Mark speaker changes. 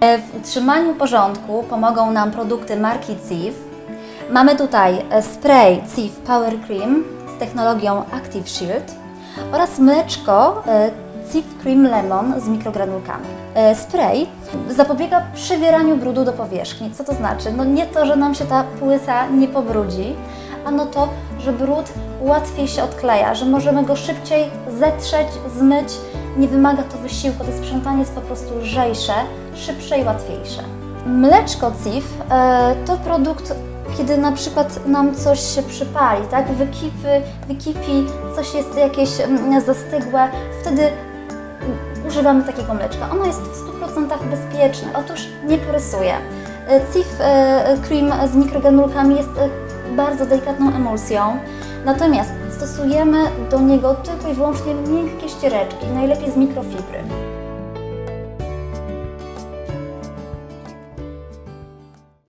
Speaker 1: E, W utrzymaniu porządku pomogą nam produkty marki CIF. Mamy tutaj e, spray CIF Power Cream z technologią Active Shield oraz mleczko e, CIF Cream Lemon z mikrogranulkami. E, Spray zapobiega przywieraniu brudu do powierzchni. Co to znaczy? No nie to, że nam się ta płyta nie pobrudzi, ano to, że brud łatwiej się odkleja, że możemy go szybciej zetrzeć, zmyć. Nie wymaga to wysiłku, to sprzątanie jest po prostu lżejsze, szybsze i łatwiejsze. Mleczko CIF e, to produkt, kiedy na przykład nam coś się przypali, tak? Wykipy, wykipi, coś jest jakieś mm, zastygłe, wtedy używamy takiego mleczka. Ono jest w 100% bezpieczne. Otóż nie porysuje. E, CIF e, Cream z mikrogranulkami jest e, bardzo delikatną emulsją, natomiast stosujemy do niego tylko i wyłącznie miękkie ściereczki, najlepiej z mikrofibry.